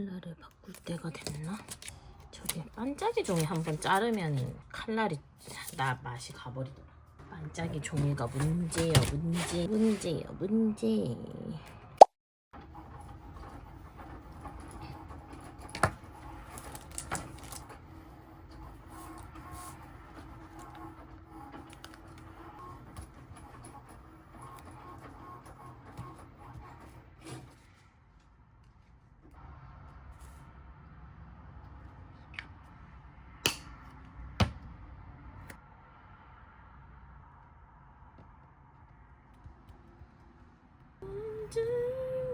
칼날을 바꿀 때가 됐나? 저기 반짝이 종이 한번 자르면 칼날이 나 맛이 가버리더라. 반짝이 종이가 문제요, 문제, 문제요, 문제.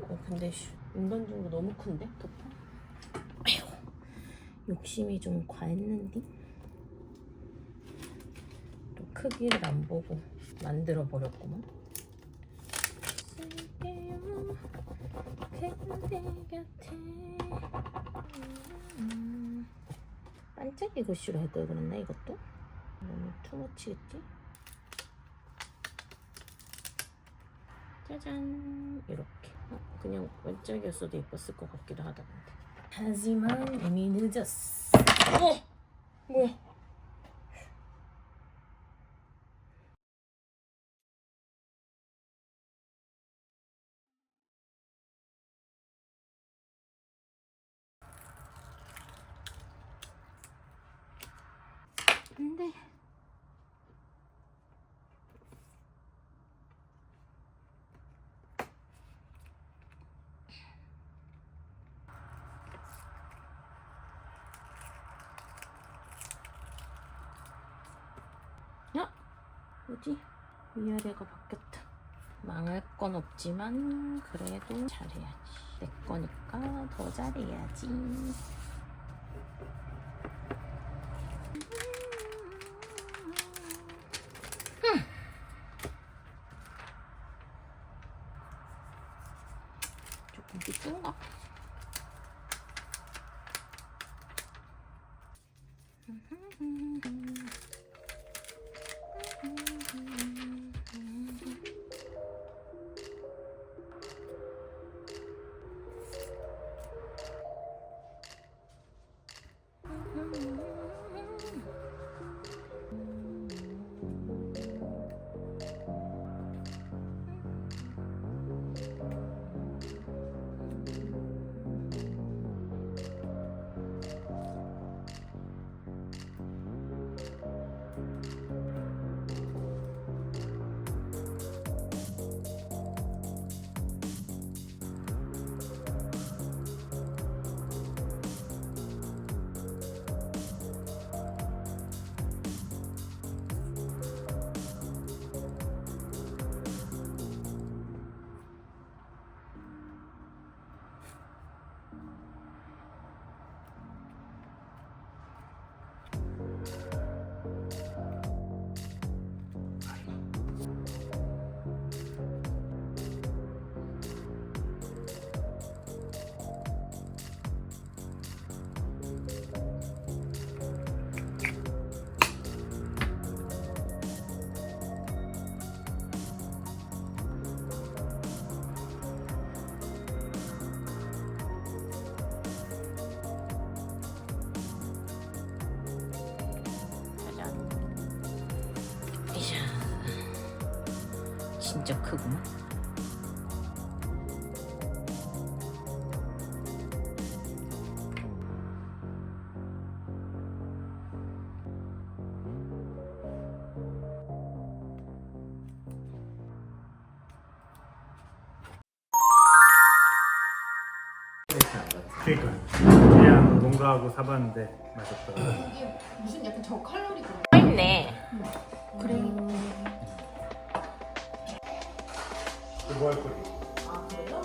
어 근데 씨, 인간적으로 너무 큰데 도파? 아이고 욕심이 좀 과했는데 또 크기를 안 보고 만들어 버렸구만. 쓸게요 그대 곁에 음, 반짝이 글씨로 할 걸 그랬나 이것도? 너무 투머치겠지? 짜잔. 이렇게. 어, 그냥 반짝이었어도 예뻤을 것 같기도 하다 근데. 하지만 이미 늦었어. 어! 뭐야 안돼 야 뭐지? 위아래가 바뀌었다. 망할 건 없지만 그래도 잘해야지. 내 거니까 더 잘해야지 진짜 크구만. 그러니까 그냥 농가하고 사봤는데 맛없더라고. 이게 무슨 약간 저칼로리 그런 아, 있네. 그래 그거 할 거야. 아 그래요?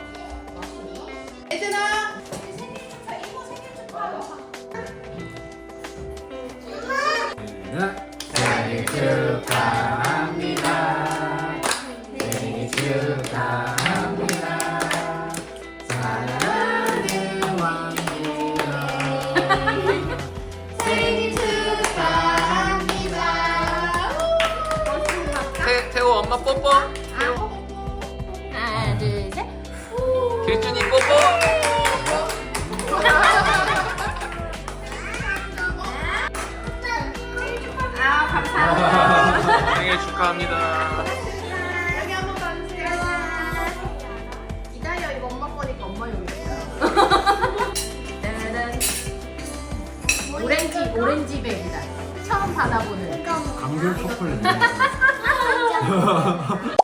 맛있나? 얘들아 생일 축하합니다. 생일 축하합니다. 사랑하는 왕이라. 생일 축하합니다 태, 태호 엄마 뽀뽀. 축하합니다. 여기 한번 봐주세요. 기다려 이거 엄마 거니까 엄마 여기. 짜잔. 오렌지 오렌지 백이다. 처음 받아보는. 감귤 초콜릿.